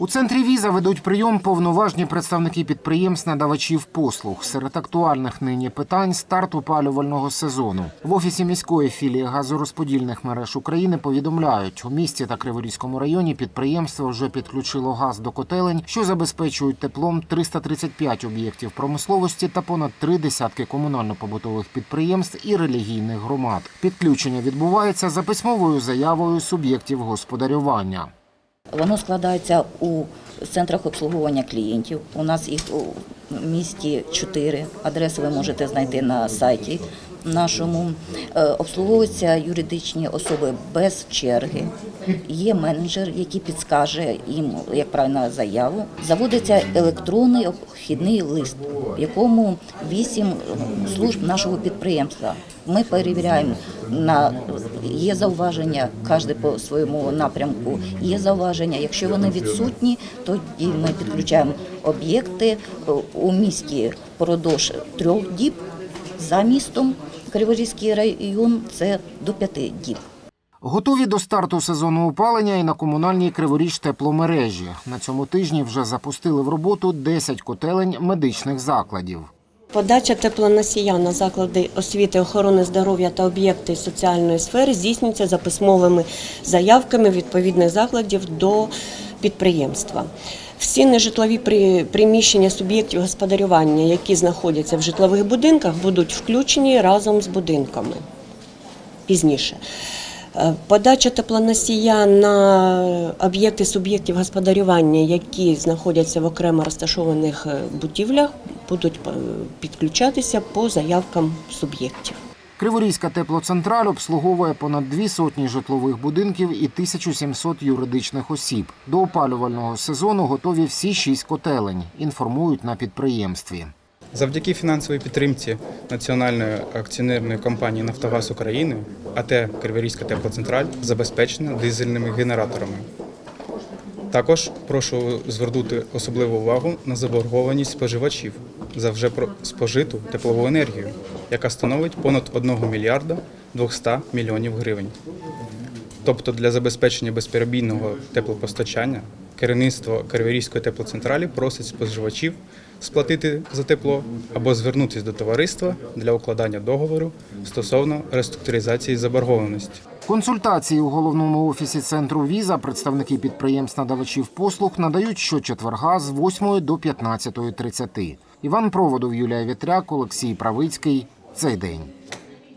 У центрі віза ведуть прийом повноважні представники підприємств надавачів послуг. Серед актуальних нині питань старт опалювального сезону. В офісі міської філії газорозподільних мереж України повідомляють, у місті та Криворізькому районі підприємство вже підключило газ до котелень, що забезпечують теплом 335 об'єктів промисловості та понад три десятки комунально-побутових підприємств і релігійних громад. Підключення відбувається за письмовою заявою суб'єктів господарювання. Воно складається у центрах обслуговування клієнтів. У нас їх у місті чотири. Адреси ви можете знайти на сайті нашому. Е, Обслуговуються юридичні особи без черги. Є менеджер, який підскаже їм, як правильно, заяву. Заводиться електронний обхідний лист, в якому вісім служб нашого підприємства. Ми перевіряємо на є зауваження, кожен по своєму напрямку. Є зауваження. Якщо вони відсутні, тоді ми підключаємо об'єкти е, у місті продовж трьох діб за містом. Криворізький район це до п'яти діб. Готові до старту сезону опалення і на комунальній криворіж тепломережі. На цьому тижні вже запустили в роботу 10 котелень медичних закладів. Подача теплоносія на заклади освіти, охорони здоров'я та об'єкти соціальної сфери здійснюється за письмовими заявками відповідних закладів до підприємства. Всі нежитлові приміщення суб'єктів господарювання, які знаходяться в житлових будинках, будуть включені разом з будинками пізніше. Е, Подача теплоносія на об'єкти суб'єктів господарювання, які знаходяться в окремо розташованих е, будівлях, будуть е, підключатися по заявкам суб'єктів. Криворізька теплоцентраль обслуговує понад дві сотні житлових будинків і 1700 юридичних осіб. До опалювального сезону готові всі шість котелень, інформують на підприємстві. Завдяки фінансовій підтримці Національної акціонерної компанії Нафтогаз України АТ Криворізька теплоцентраль забезпечена дизельними генераторами. Також прошу звернути особливу увагу на заборгованість споживачів за вже про- спожиту теплову енергію, яка становить понад 1 мільярда 200 мільйонів гривень. Тобто для забезпечення безперебійного теплопостачання керівництво Криворізької теплоцентралі просить споживачів сплатити за тепло або звернутися до товариства для укладання договору стосовно реструктуризації заборгованості. Консультації у головному офісі центру віза представники підприємств надавачів послуг надають щочетверга з 8 до 15.30. Іван Проводов, Юлія Вітряк, Олексій Правицький. Цей день.